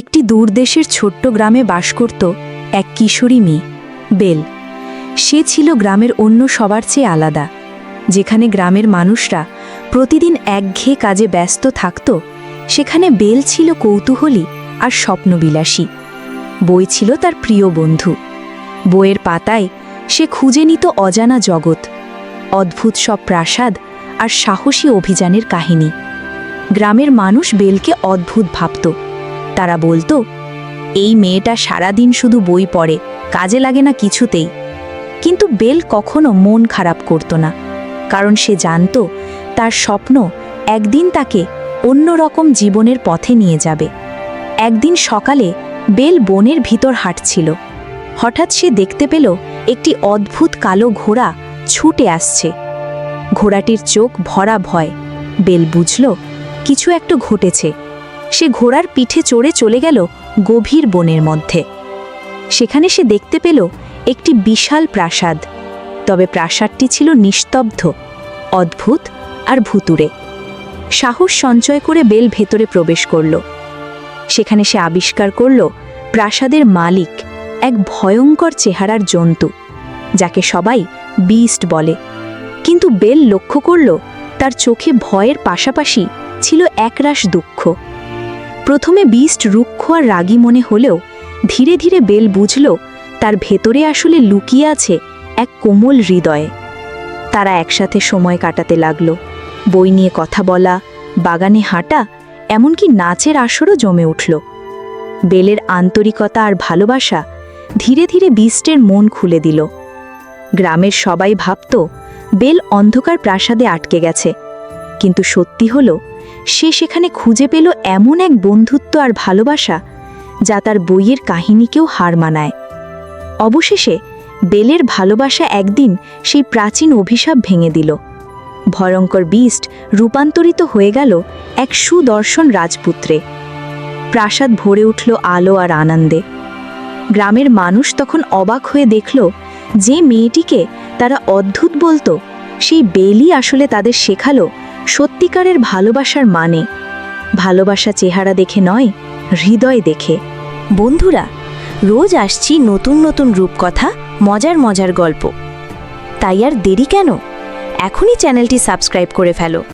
একটি দূরদেশের ছোট্ট গ্রামে বাস করত এক কিশোরী মেয়ে, বেল। সে ছিল গ্রামের অন্য সবার চেয়ে আলাদা। যেখানে গ্রামের মানুষরা প্রতিদিন একঘেয়ে কাজে ব্যস্ত থাকত, সেখানে বেল ছিল কৌতূহলী আর স্বপ্নবিলাসী। বই ছিল তার প্রিয় বন্ধু। বইয়ের পাতায় সে খুঁজে নিত অজানা জগৎ, অদ্ভুত সব প্রাসাদ আর সাহসী অভিযানের কাহিনী। গ্রামের মানুষ বেলকে অদ্ভুত ভাবত। তারা বলতো, এই মেয়েটা সারাদিন শুধু বই পড়ে, কাজে লাগে না কিছুতেই। কিন্তু বেল কখনো মন খারাপ করত না, কারণ সে জানত তার স্বপ্ন একদিন তাকে অন্যরকম জীবনের পথে নিয়ে যাবে। একদিন সকালে বেল বনের ভিতর হাঁটছিল। হঠাৎ সে দেখতে পেল একটি অদ্ভুত কালো ঘোড়া ছুটে আসছে। ঘোড়াটির চোখ ভরা ভয়। বেল বুঝল, কিছু একটু ঘটেছে। সে ঘোড়ার পিঠে চড়ে চলে গেল গভীর বনের মধ্যে। সেখানে সে দেখতে পেল একটি বিশাল প্রাসাদ। তবে প্রাসাদটি ছিল নিস্তব্ধ, অদ্ভুত আর ভুতুরে সাহস সঞ্চয় করে বেল ভেতরে প্রবেশ করল। সেখানে সে আবিষ্কার করল প্রাসাদের মালিক এক ভয়ঙ্কর চেহারার জন্তু, যাকে সবাই বিস্ট বলে। কিন্তু বেল লক্ষ্য করল তার চোখে ভয়ের পাশাপাশি ছিল একরাশ দুঃখ। প্রথমে বিস্ট রুক্ষ আর রাগী মনে হলেও ধীরে ধীরে বেল বুঝল, তার ভেতরে আসলে লুকিয়ে আছে এক কোমল হৃদয়ে। তারা একসাথে সময় কাটাতে লাগল। বই নিয়ে কথা বলা, বাগানে হাঁটা, এমনকি নাচের আসরও জমে উঠল। বেলের আন্তরিকতা আর ভালোবাসা ধীরে ধীরে বিস্টের মন খুলে দিল। গ্রামের সবাই ভাবত, বেল অন্ধকার প্রাসাদে আটকে গেছে। কিন্তু সত্যি হল সে সেখানে খুঁজে পেল এমন এক বন্ধুত্ব আর ভালোবাসা যা তার বইয়ের কাহিনীকেও হার মানায়। অবশেষে বেলের ভালোবাসা একদিন সেই প্রাচীন অভিশাপ ভেঙে দিল। ভয়ঙ্কর বিস্ট রূপান্তরিত হয়ে গেল এক সুদর্শন রাজপুত্রে। প্রাসাদ ভরে উঠল আলো আর আনন্দে। গ্রামের মানুষ তখন অবাক হয়ে দেখল যে মেয়েটিকে তারা অদ্ভুত বলতো, সেই বেলই আসলে তাদের শেখালো সত্যিকারের ভালোবাসার মানে। ভালোবাসা চেহারা দেখে নয়, হৃদয় দেখে। বন্ধুরা, রোজ আসছি নতুন নতুন রূপকথা, মজার মজার গল্প। তাই আর দেরি কেন? এখনই চ্যানেলটি সাবস্ক্রাইব করে ফেলো।